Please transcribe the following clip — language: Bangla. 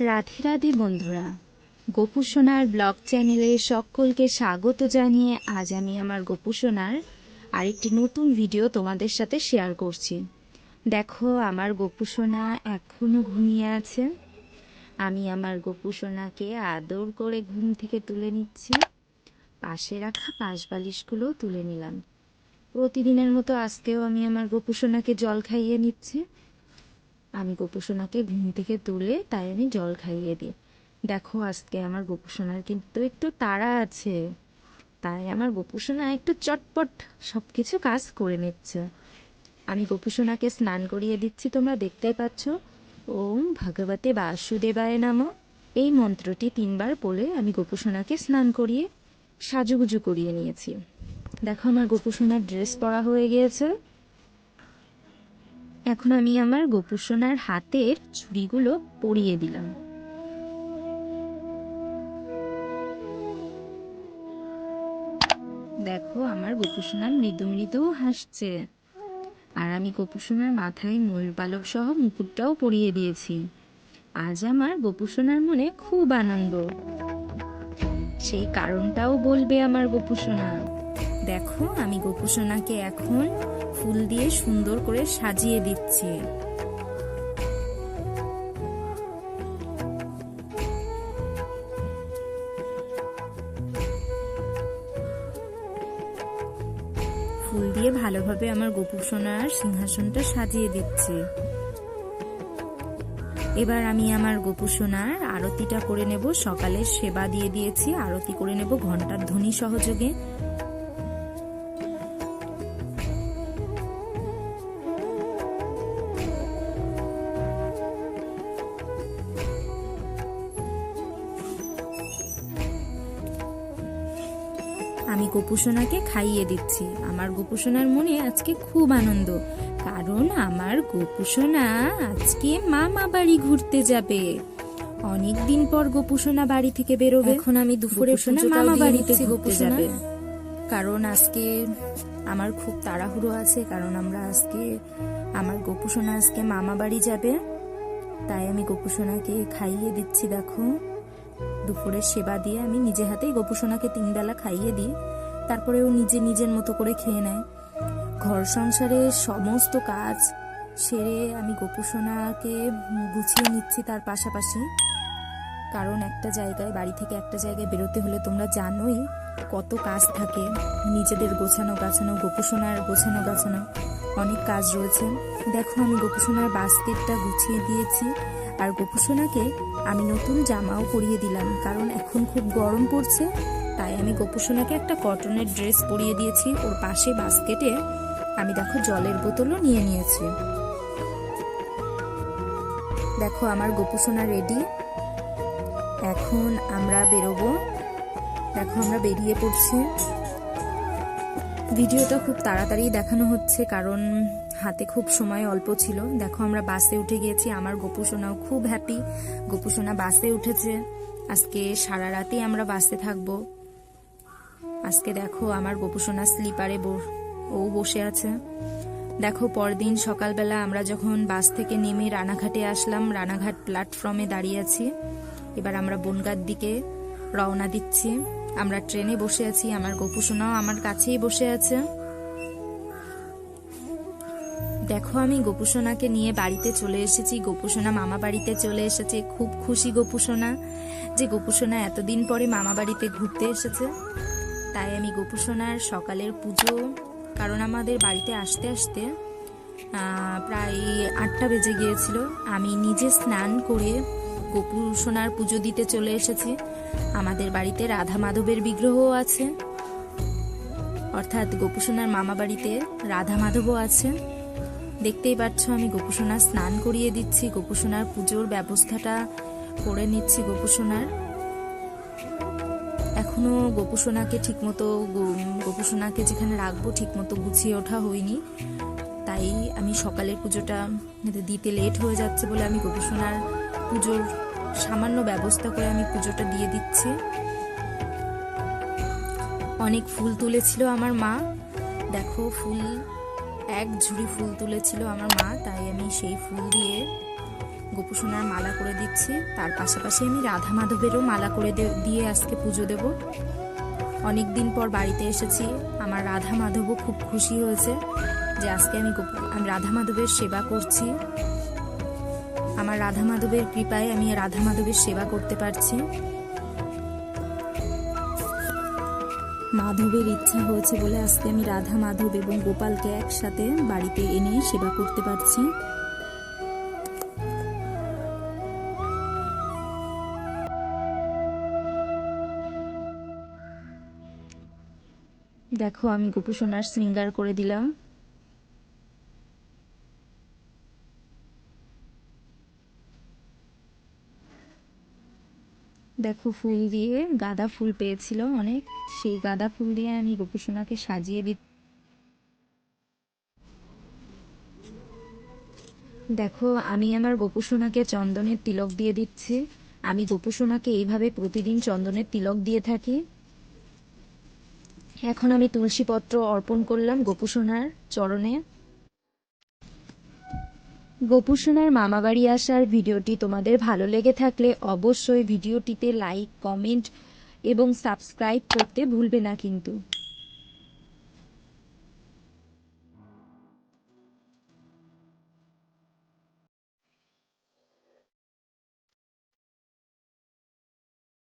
রাধে রাধে বন্ধুরা, গোপু সোনার ব্লগ চ্যানেলে সকলকে স্বাগত জানিয়ে আজ আমি আমার গোপু সোনার আরেকটি নতুন ভিডিও তোমাদের সাথে শেয়ার করছি। দেখো, আমার গোপু সোনা এখনও ঘুমিয়ে আছে। আমি আমার গোপু সোনাকে আদর করে ঘুম থেকে তুলে নিচ্ছি। পাশে রাখা পাশ বালিশগুলোও তুলে নিলাম। প্রতিদিনের মতো আজকেও আমি আমার গোপু সোনাকে জল খাইয়ে নিচ্ছি। আমি গোপুসোনাকে ঘুম থেকে তুলে তাই আমি জল খাইয়ে দিই। দেখো আজকে আমার গোপুসোনার কিন্তু একটু তাড়া আছে। তাই আমার গোপুসোনা একটু চটপট সব কিছু কাজ করে নিচ্ছে। আমি গোপুসোনাকে স্নান করিয়ে দিচ্ছি, তোমরা দেখতেই পাচ্ছ। ওম ভগবতে বাসুদেবায় নাম। এই মন্ত্রটি তিনবার বলে আমি গোপুসোনাকে স্নান করিয়ে সাজুগুজু করিয়ে নিয়েছি। দেখো আমার গোপুসোনার ড্রেস পরা হয়ে গিয়েছে। এখন আমি আমার গোপুসোনার হাতের চুড়িগুলো পরিয়ে দিলাম। দেখো, আমার গোপুসোনার মৃদু মৃদু হাসছে। আর আমি গোপুসোনার মাথায় ময়ূর পালক সহ মুকুটটাও পরিয়ে দিয়েছি। আজ আমার গোপুসোনার মনে খুব আনন্দ। সেই কারণটাও বলবে আমার গোপুসোনা। দেখো, আমি গোপুসোনাকে এখন ফুল দিয়ে সুন্দর করে সাজিয়ে দিচ্ছি। ফুল দিয়ে ভালোভাবে আমার গোপুসোনার সিংহাসনটা সাজিয়ে দিচ্ছি। এবার আমি আমার গোপুসোনার আরতিটা করে নেব। সকালে সেবা দিয়ে দিয়েছি। আরতি করে নেব ঘণ্টার ধ্বনি সহযোগে। আমি গোপুসোনাকে খাইয়ে দিচ্ছি। আমার গোপুসোনার মনে আজকে খুব আনন্দ। কারণ আমার গোপুসোনা আজকে মামা বাড়ি ঘুরতে যাবে। অনেক দিন পর গোপুসোনা বাড়ি থেকে বেরোবে। এখন আমি দুপুরে পুজোটাও মামা বাড়িতে ঘুরতে যাবে। কারণ আজকে আমার খুব তাড়াহুড়ো আছে কারণ আমরা আজকে আমার গোপুসোনা আজকে মামা বাড়ি যাবে। তাই আমি গোপুসোনাকে খাইয়ে দিচ্ছি দেখো। দুপুরের সেবা দিয়ে আমি নিজে হাতেই গোপুসোনাকে তিন বেলা খাইয়ে দিই। তারপরে ও নিজে নিজের মতো করে খেয়ে নেয়। ঘর সংসারে সমস্ত কাজ সেরে আমি গোপুসোনাকে গুছিয়ে নিচ্ছি তার পাশাপাশি। কারণ একটা জায়গায়, বাড়ি থেকে একটা জায়গায় বেরোতে হলে তোমরা জানোই কত কাজ থাকে। নিজেদের গোছানো গাছানো, গোপুসোনার গোছানো গাছানো অনেক কাজ রয়েছে। দেখো আমি গোপুসোনার বাস্কেটটা গুছিয়ে দিয়েছি। আর গোপুসোনাকে আমি নতুন জামাও পরিয়ে দিলাম, কারণ এখন খুব গরম পড়ছে। তাই আমি গোপুসোনাকে একটা কটনের ড্রেস পরিয়ে দিয়েছি, ওর পাশে বাস্কেটে। আমি দেখো জলের বোতলও নিয়ে নিয়েছি। দেখো আমার গোপুসোনা রেডি। এখন আমরা বেরোবো। দেখো আমরা বেরিয়ে পড়ছি। ভিডিওটা খুব তাড়াতাড়ি দেখানো হচ্ছে, কারণ হাতে খুব সময় অল্প ছিল। দেখো, আমরা বাসে উঠে গিয়েছি। আমার গোপুসোনাও খুব হ্যাপি গোপুসোনা বাসে উঠেছে। আজকে সারা রাতেই আমরা বাসে থাকব। আজকে দেখো, আমার গোপুসোনা স্লিপারে ব- ও বসে আছে। দেখো, পরদিন সকালবেলা আমরা যখন বাস থেকে নেমে রানাঘাটে আসলাম, রানাঘাট প্ল্যাটফর্মে দাঁড়িয়ে আছি। এবার আমরা বনগার দিকে রওনা দিচ্ছি। আমরা ট্রেনে বসে আছি। আমার গোপুসোনাও আমার কাছেই বসে আছে। দেখো আমি গোপুসোনাকে নিয়ে বাড়িতে চলে এসেছি। গোপুসোনা মামা বাড়িতে চলে এসেছে। খুব খুশি গোপুসোনা যে গোপুসোনা এতদিন পরে মামা বাড়িতে ঘুরতে এসেছে। তাই আমি গোপুসোনার সকালের পুজো, কারণ আমাদের বাড়িতে আসতে আসতে প্রায় আটটা বেজে গিয়েছিল। আমি নিজে স্নান করে গোপু সোনার পুজো দিতে চলে এসেছি। আমাদের বাড়িতে রাধা মাধবের বিগ্রহও আছে। অর্থাৎ গোপুসোনার মামা বাড়িতে রাধা মাধবও আছে। দেখতেই পাচ্ছ আমি গোপুসোনার স্নান করিয়ে দিচ্ছি। গোপুসোনার পুজোর ব্যবস্থাটা করে নিচ্ছি গোপুসোনার। এখনও গোপুসোনাকে ঠিকমতো গোপুসোনাকে যেখানে রাখব ঠিকমতো গুছিয়ে ওঠা হয়নি। তাই আমি সকালের পুজোটা দিতে লেট হয়ে যাচ্ছে বলে আমি গোপুসোনার পুজোর সামান্য ব্যবস্থা করে আমি পুজোটা দিয়ে দিচ্ছি। অনেক ফুল তুলেছিল আমার মা। দেখো, ফুল এক ঝুড়ি ফুল তুলেছিল আমার মা, তাই আমি সেই ফুল দিয়ে গোপুসোনার মালা করে দিচ্ছি। তার পাশাপাশি আমি রাধা মাধবেরও মালা করে দিয়ে আজকে পুজো দেব। অনেক দিন পর বাড়িতে এসেছি। আমার রাধা মাধবও খুব খুশি হয়েছে যে আজকে আমি গোপু- আমি রাধা মাধবের সেবা করছি। আমার রাধা মাধবের কৃপায় আমি রাধা মাধবের সেবা করতে পারছি। মাধবের ইচ্ছা হয়েছে বলে আজকে আমি রাধা, মাধব এবং গোপালকে একসাথে বাড়িতে এনে সেবা করতে পারছি। দেখো, আমি গোপুসোনার শৃঙ্গার করে দিলাম। দেখো, ফুল দিয়ে গাঁদা ফুল পেয়েছিল অনেক। সেই গাঁদা ফুল দিয়ে আমি গোপুসোনাকে সাজিয়ে দি দেখো, আমি আমার গোপুসোনাকে চন্দনের তিলক দিয়ে দিচ্ছি। আমি গোপুসোনাকে এইভাবে প্রতিদিন চন্দনের তিলক দিয়ে থাকি। এখন আমি তুলসীপত্র অর্পণ করলাম গোপুসোনার চরণে। গোপুসোনার মামাবাড়ি আসার ভিডিওটি তোমাদের ভালো লেগে থাকলে অবশ্যই ভিডিওটিতে লাইক, কমেন্ট এবং সাবস্ক্রাইব করতে ভুলবে না কিন্তু।